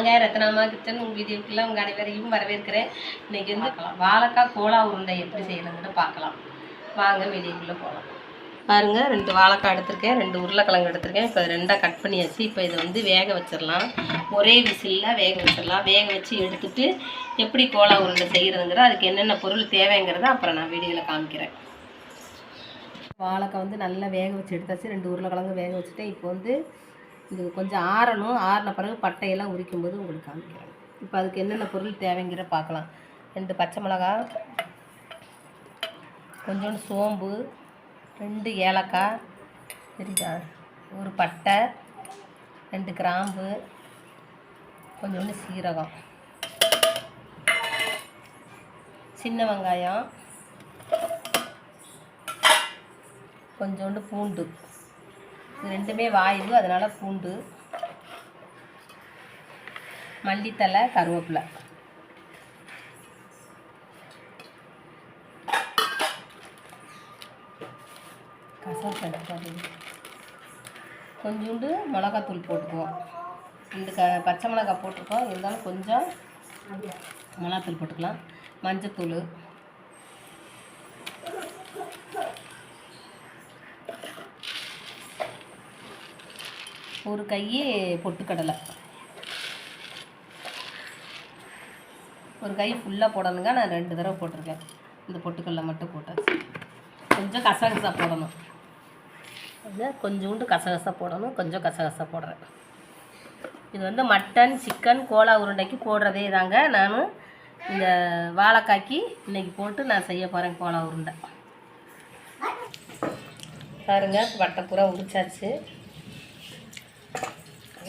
வாங்க ரத்னாமா கிச்சன் உங்கள் வீடியோக்குள்ள உங்கள் அனைவரையும் வரவேற்கிறேன். இன்னைக்கு வந்து வாழைக்காய் கோலா உருண்டை எப்படி செய்யணுங்கிறத பார்க்கலாம். வாங்க வீடியோக்குள்ளே போகலாம் பாருங்க ரெண்டு வாழைக்காய் எடுத்திருக்கேன் ரெண்டு உருளைக்கிழங்கு எடுத்திருக்கேன். இப்போ ரெண்டாக கட் பண்ணியாச்சு. இப்போ இதை வந்து வேக வச்சிடலாம். ஒரே விசிலில் வேக வச்சிடலாம். வேக வச்சு எடுத்துட்டு எப்படி கோலா உருண்டை செய்கிறதுங்கிறத அதுக்கு என்னென்ன பொருள் தேவைங்கிறத அப்புறம் நான் வீடியோவில் காமிக்கிறேன். வாழைக்காய் வந்து நல்லா வேக வச்சு எடுத்தாச்சு. ரெண்டு உருளைக்கிழங்கு வேக வச்சுட்டேன். இப்போ வந்து இது கொஞ்சம் ஆறணும். ஆறின பிறகு பட்டையெல்லாம் உரிக்கும் போது உங்களுக்கு காமிக்கிறேன். இப்போ அதுக்கு என்னென்ன பொருள் தேவைங்கிற பார்க்கலாம். ரெண்டு பச்சை மிளகா கொஞ்சோண்டு சோம்பு ரெண்டு ஏலக்காய் சரிதா? ஒரு பட்டை ரெண்டு கிராம்பு கொஞ்சோண்டு சீரகம். சின்ன வெங்காயம் கொஞ்சோண்டு பூண்டு. இது ரெண்டுமே வாய்வு அதனால் பூண்டு மல்லித்தலை கருவேப்பிலை. கசப்பு கொஞ்சோண்டு மிளகாத்தூள் போட்டுக்குவோம். ரெண்டு க பச்சை மிளகாய் போட்டிருக்கோம். இருந்தாலும் கொஞ்சம் மிளகாத்தூள் போட்டுக்கலாம். மஞ்சத்தூள். ஒரு கை பொட்டுக்கடலை. ஒரு கை ஃபுல்லாக போடணுங்க. நான் ரெண்டு தடவை போட்டிருக்கேன். இந்த பொட்டுக்கடலை மட்டும் போட்டாச்சு. கொஞ்சம் கசகசா போடணும். கொஞ்சோண்டு கசகசா போடணும். கொஞ்சம் கசகசா போடுறேன். இது வந்து மட்டன் சிக்கன் கோலா உருண்டைக்கு போடுறதே தாங்க. நான் இந்த வாழைக்காய்க்கு இன்றைக்கி போட்டு நான் செய்ய போகிறேன் கோலா உருண்டை. பாருங்க வட்டப்புறம் உரிச்சாச்சு.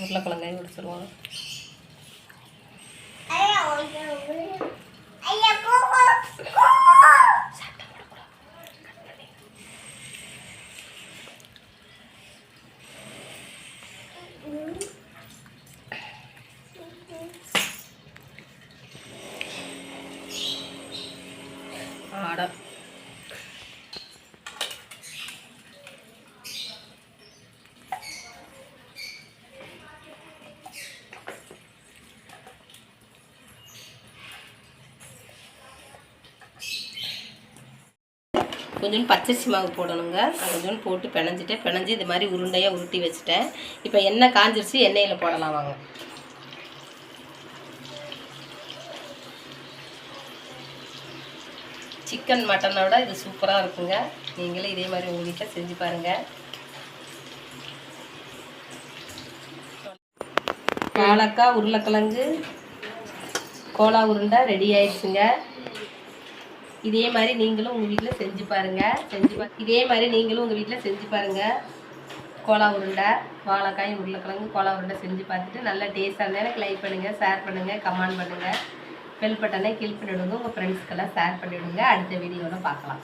உருளைக்கிழங்கையும் உரிச்சிருவோம் கொஞ்சோண்டு பச்சரிசி மாவு போடணுங்க. நான் கொஞ்சோண்டு போட்டு பிணைஞ்சிட்டேன். பிணைஞ்சி இது மாதிரி உருண்டையாக உருட்டி வச்சுட்டேன். இப்போ எண்ணெய் காஞ்சிருச்சு எண்ணெயில் போடலாம் வாங்க. சிக்கன் மட்டனோட இது சூப்பராக இருக்குங்க. நீங்களும் இதே மாதிரி உங்கள் வீட்டில் செஞ்சு பாருங்கள் வாழைக்காய் உருளைக்கிழங்கு கோலா உருண்டை ரெடி ஆயிடுச்சுங்க. இதே மாதிரி நீங்களும் உங்கள் வீட்டில் செஞ்சு பாருங்கள் செஞ்சு பா இதே மாதிரி நீங்களும் உங்கள் வீட்டில் செஞ்சு பாருங்கள் கோலா உருண்டை வாழைக்காய் உருளைக்கிழங்கு கோலா உருண்டை செஞ்சு பார்த்துட்டு நல்லா டேஸ்ட்டாக இருந்தால் எனக்கு லைக் பண்ணுங்கள் ஷேர் பண்ணுங்கள் கமெண்ட் பண்ணுங்கள் பெல் பட்டனை கிளிக் பண்ணிவிடுங்க உங்கள் ஃப்ரெண்ட்ஸ்க்கெல்லாம் ஷேர் பண்ணிவிடுங்க அடுத்த வீடியோவில் பார்க்கலாம்.